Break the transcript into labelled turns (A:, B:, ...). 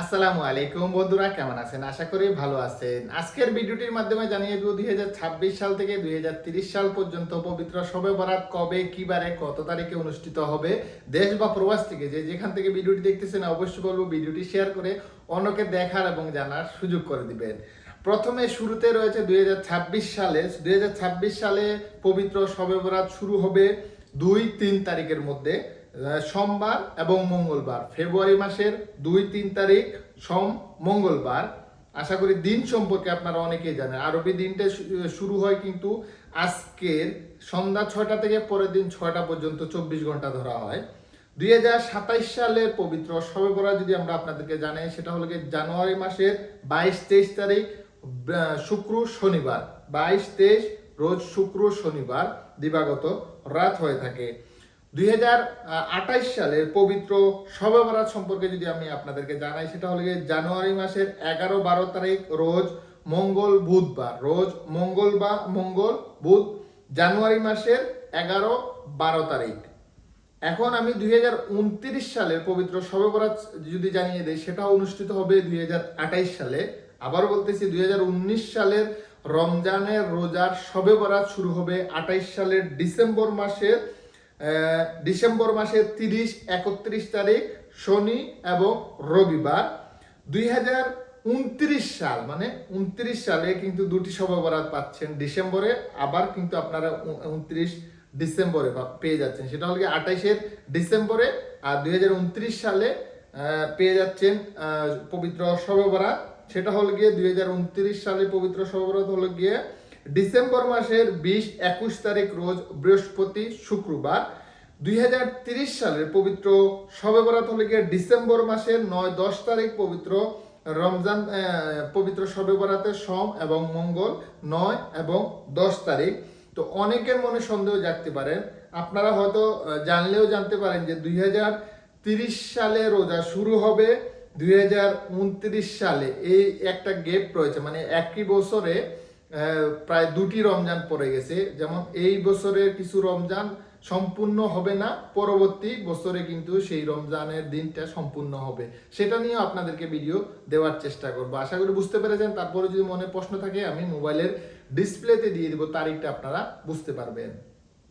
A: আসসালামু আলাইকুম বন্ধুরা, কেমন আছেন? আশা করি ভালো আছেন। আজকের ভিডিওটির মাধ্যমে জানিয়ে দেবো দু হাজার ছাব্বিশ সাল থেকে দুই সাল পর্যন্ত পবিত্র শবে বরাত কবে, কি বারে, কত তারিখে অনুষ্ঠিত হবে, দেশ বা প্রবাস থেকে যে যেখান থেকে ভিডিওটি দেখতেছেন অবশ্যই বলব ভিডিওটি শেয়ার করে অন্যকে দেখার এবং জানার সুযোগ করে দিবেন। প্রথমে শুরুতে রয়েছে দুই হাজার ছাব্বিশ সালে। দুই হাজার ছাব্বিশ সালে পবিত্র শবে বরাত শুরু হবে দুই তিন তারিখের মধ্যে। সোমবার এবং মঙ্গলবার। ফেব্রুয়ারি মাসের দুই, তিন তারিখ সোম, মঙ্গলবার। আশা করি দিন সম্পর্কে আপনারা অনেকেই জানেন। আরবি দিনটা শুরু হয় কিন্তু আজকের সন্ধ্যা ছয়টা থেকে পরের দিন ছয়টা পর্যন্ত চব্বিশ ঘণ্টা ধরা হয়। দুই হাজার সাতাইশ সালের পবিত্র বরাত যদি আমরা আপনাদেরকে জানাই, সেটা হলো জানুয়ারি মাসের বাইশ, তেইশ তারিখ শুক্র, শনিবার। বাইশ, তেইশ, রোজ শুক্র, শনিবার দিবাগত রাত হয়ে থাকে। দুই হাজার আঠাশ সালের পবিত্র শবে বরাত সম্পর্কে যদি আমি আপনাদেরকে জানাই, সেটা হলো জানুয়ারি মাসের এগারো বারো তারিখ, রোজ মঙ্গল বুধবার, রোজ মঙ্গল বা মঙ্গল বুধ, জানুয়ারি মাসের এগারো বারো তারিখ। এখন আমি দুই হাজার উনত্রিশ সালের পবিত্র শবে বরাত যদি জানিয়ে দেই সেটা অনুষ্ঠিত হবে দুই সালে। আবার বলতেছি, দুই হাজার উনিশ সালের রমজানের রোজার শবে বরাত শুরু হবে আঠাইশ সালের ডিসেম্বর মাসের ডিসেম্বর মাসের তিরিশ, একত্রিশ তারিখ, শনি এবং রবিবার। দুই হাজার উনত্রিশ সাল মানে উনত্রিশ সালে কিন্তু দুটি শবে বরাত পাচ্ছেন। ডিসেম্বরে আবার কিন্তু আপনারা উনত্রিশ ডিসেম্বরে পেয়ে যাচ্ছেন। সেটা হলো আঠাইশের ডিসেম্বরে আর দুই হাজার উনত্রিশ সালে পেয়ে যাচ্ছেন পবিত্র শবে বরাত। সেটা হলো গিয়ে দু হাজার উনত্রিশ সালে পবিত্র শবে বরাত হলো গিয়ে ডিসেম্বর মাসের বিশ, একুশ তারিখ রোজ বৃহস্পতি শুক্রবার দুই সালের পবিত্র শবে বরাত হলো গিয়ে ডিসেম্বর মাসের নয়, দশ তারিখ পবিত্র রমজান পবিত্র শবে বরাতের সোম এবং মঙ্গল নয় এবং দশ তারিখ। তো অনেকের মনে সন্দেহ জাগতে পারেন আপনারা হয়তো জানলেও জানতে পারেন যে দুই সালে রোজা শুরু হবে, দুই হাজার উনত্রিশ সালে এই একটা গেপ রয়েছে মানে একই বছরে প্রায় দুটি রমজান পড়ে গেছে। যেমন এই বছরের কিছু রমজান সম্পূর্ণ হবে না, পরবর্তী বছরে কিন্তু সেই রমজানের দিনটা সম্পূর্ণ হবে। সেটা নিয়ে আপনাদেরকে ভিডিও দেওয়ার চেষ্টা করব। আশা করি বুঝতে পেরেছেন। তারপরে যদি মনে প্রশ্ন থাকে, আমি মোবাইলের ডিসপ্লেতে দিয়ে দেবো, তারিখটা আপনারা বুঝতে পারবেন।